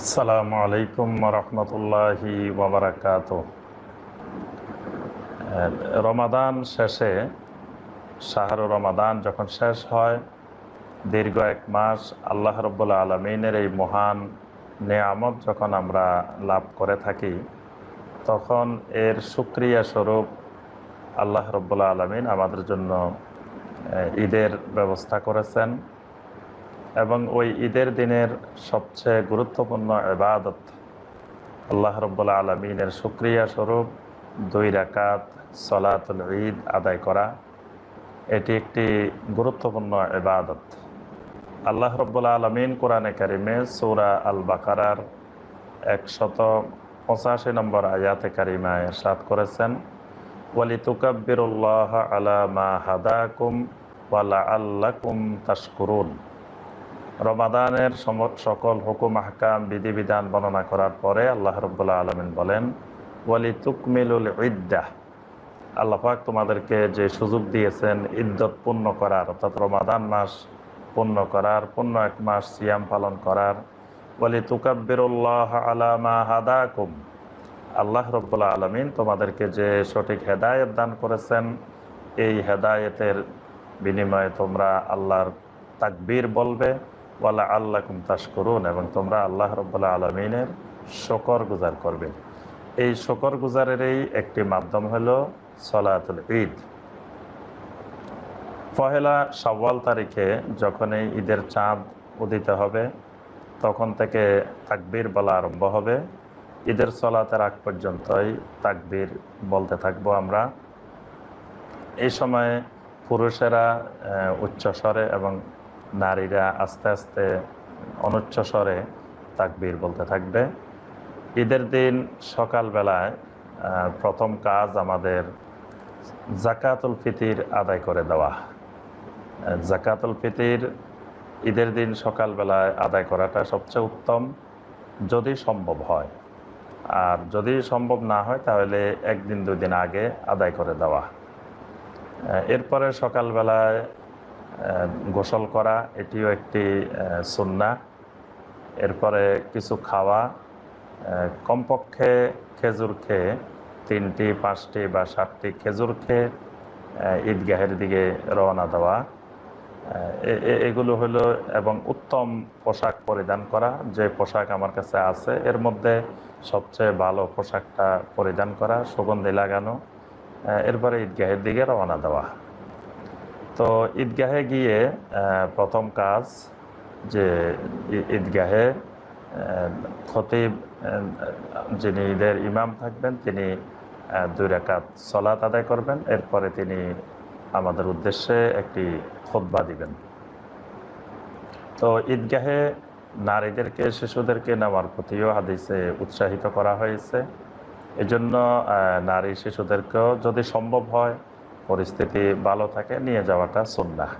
আসসালামু আলাইকুম রহমতুল্লাহি ওবরাকাত। রমাদান শেষে, শাহরু রমাদান যখন শেষ হয়, দীর্ঘ এক মাস আল্লাহ রব্বুল্লা আলমিনের এই মহান নেয়ামত যখন আমরা লাভ করে থাকি, তখন এর সুক্রিয়া স্বরূপ আল্লাহ রব্বুল্লা আলমিন আমাদের জন্য ঈদের ব্যবস্থা করেছেন। এবং ওই ঈদের দিনের সবচেয়ে গুরুত্বপূর্ণ এবাদত আল্লাহ রব্বুল্লা আলমিনের সুক্রিয়া স্বরূপ দুই রাকাত সলাতুল ঈদ আদায় করা, এটি একটি গুরুত্বপূর্ণ এবাদত আল্লাহ রব্বুল্লা আলমিন কোরআনে কারিমে সৌরা আল বাকারার একশত পঁচাশি নম্বর আয়াতে কারিমায় সাত করেছেন ওয়ালি তুকাব্বিরুল্লাহ আলা মা হাদাকুম ওয়ালা আল্লাকুম তাশকুরুন। রমাদানের সকল হুকুম, আহকাম, বিধিবিধান বর্ণনা করার পরে আল্লাহ রব্বুল্লাহ আলমিন বলেন ওয়ালি তুকমিলুল ইদ্দাহ। আল্লাহ পাক তোমাদেরকে যে সুযোগ দিয়েছেন ইদ্যত পূর্ণ করার, অর্থাৎ রমাদান মাস পূর্ণ করার, পূর্ণ এক মাস সিয়াম পালন করার ওয়ালি তুকাব্বিরুল্লাহ আলামা হাদাকুম। আল্লাহ রব্বুল্লাহ আলমিন তোমাদেরকে যে সঠিক হেদায়েত দান করেছেন, এই হেদায়েতের বিনিময়ে তোমরা আল্লাহর তাকবীর বলবে ওয়ালা আল্লাহ কুম তাস করুন এবং তোমরা আল্লাহ রব্বুল্লাহ আলমিনের শকর গুজার করবে। এই শকর গুজারেরই একটি মাধ্যম হলো সলাতুল ঈদ। পহেলা শাওয়াল তারিখে যখন এই ঈদের চাঁদ উদিত হবে, তখন থেকে তাকবীর বলা আরম্ভ হবে। ঈদের সলাতের আগ পর্যন্তই তাকবীর বলতে থাকব আমরা। এই সময়ে পুরুষেরা উচ্চস্বরে এবং নারীরা আস্তে আস্তে অনুচ্চ স্বরে তাকবীর বলতে থাকবে। ঈদের দিন সকালবেলায় প্রথম কাজ আমাদের জাকাতুল ফিতির আদায় করে দেওয়া। জাকাতুল ফিতির ঈদের দিন সকালবেলায় আদায় করাটা সবচেয়ে উত্তম, যদি সম্ভব হয়। আর যদি সম্ভব না হয়, তাহলে একদিন দুদিন আগে আদায় করে দেওয়া। এরপরে সকালবেলায় গোসল করা এটিও একটি আহ, সুন্নাহ এরপরে কিছু খাওয়া কমপক্ষে খেজুর খেয়ে তিনটি পাঁচটি বা সাতটি খেজুর খেয়ে ঈদগাহের দিকে রওনা দেওয়া। এগুলো হলো এবং উত্তম পোশাক পরিধান করা যে পোশাক আমার কাছে আছে এর মধ্যে সবচেয়ে ভালো পোশাকটা পরিধান করা সুগন্ধি লাগানো এরপরে ঈদগাহের দিকে রওনা দেওয়া। তো ঈদগাহে গিয়ে প্রথম কাজ যে ঈদগাহে খতিব যিনি ঈদের ইমাম থাকবেন, তিনি দুই রাকাত সলাত আদায় করবেন। এরপরে তিনি আমাদের উদ্দেশ্যে একটি খোদবা দিবেন। তো ঈদগাহে নারীদেরকে, শিশুদেরকে নেওয়ার প্রতিও হাদিসে উৎসাহিত করা হয়েছে। এজন্য নারী শিশুদেরকেও যদি সম্ভব হয় পরিস্থিতি ভালো থাকে নিয়ে যাওয়াটা সুন্নাহ।